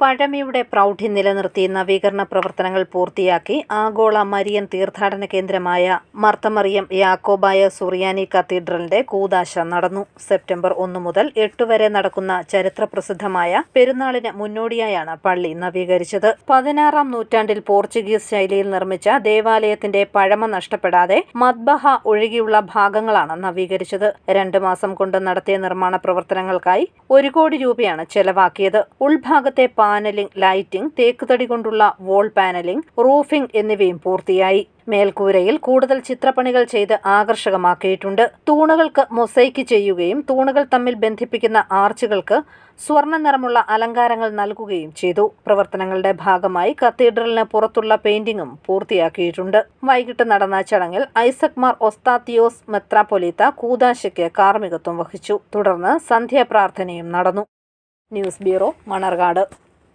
പഴമയുടെ പ്രൗഢി നിലനിർത്തി നവീകരണ പ്രവർത്തനങ്ങൾ പൂർത്തിയാക്കി ആഗോള മരിയൻ തീർത്ഥാടന കേന്ദ്രമായ മർത്തമറിയം യാക്കോബായ സുറിയാനി കത്തീഡ്രലിന്റെ കൂതാശ നടന്നു. സെപ്റ്റംബർ ഒന്ന് മുതൽ എട്ട് വരെ നടക്കുന്ന ചരിത്രപ്രസിദ്ധമായ പെരുന്നാളിന് മുന്നോടിയായാണ് പള്ളി നവീകരിച്ചത്. പതിനാറാം നൂറ്റാണ്ടിൽ പോർച്ചുഗീസ് ശൈലിയിൽ നിർമ്മിച്ച ദേവാലയത്തിന്റെ പഴമ നഷ്ടപ്പെടാതെ മദ്ബഹ ഒഴികെയുള്ള ഭാഗങ്ങളാണ് നവീകരിച്ചത്. രണ്ട് മാസം കൊണ്ട് നടത്തിയ നിർമ്മാണ പ്രവർത്തനങ്ങൾക്കായി ഒരു കോടി രൂപയാണ് ചെലവാക്കിയത്. ഉൾഭാഗത്തെ പാനലിംഗ് ലൈറ്റിംഗ് തേക്കുതടി കൊണ്ടുള്ള വോൾ പാനലിംഗ് റൂഫിംഗ് എന്നിവയും പൂർത്തിയായി. മേൽക്കൂരയിൽ കൂടുതൽ ചിത്രപ്പണികൾ ചെയ്ത് ആകർഷകമാക്കിയിട്ടുണ്ട്. തൂണുകൾക്ക് മൊസൈക്ക് ചെയ്യുകയും തൂണുകൾ തമ്മിൽ ബന്ധിപ്പിക്കുന്ന ആർച്ചുകൾക്ക് സ്വർണ നിറമുള്ള അലങ്കാരങ്ങൾ നൽകുകയും ചെയ്തു. പ്രവർത്തനങ്ങളുടെ ഭാഗമായി കത്തീഡ്രലിന് പുറത്തുള്ള പെയിന്റിംഗും പൂർത്തിയാക്കിയിട്ടുണ്ട്. വൈകിട്ട് നടന്ന ചടങ്ങിൽ ഐസക് മാർ ഒസ്താത്തിയോസ് മെത്രാപൊലീത്ത കൂതാശയ്ക്ക് കാർമ്മികത്വം വഹിച്ചു. തുടർന്ന് സന്ധ്യാപ്രാർത്ഥനയും നടന്നു. News bureau Manarcad.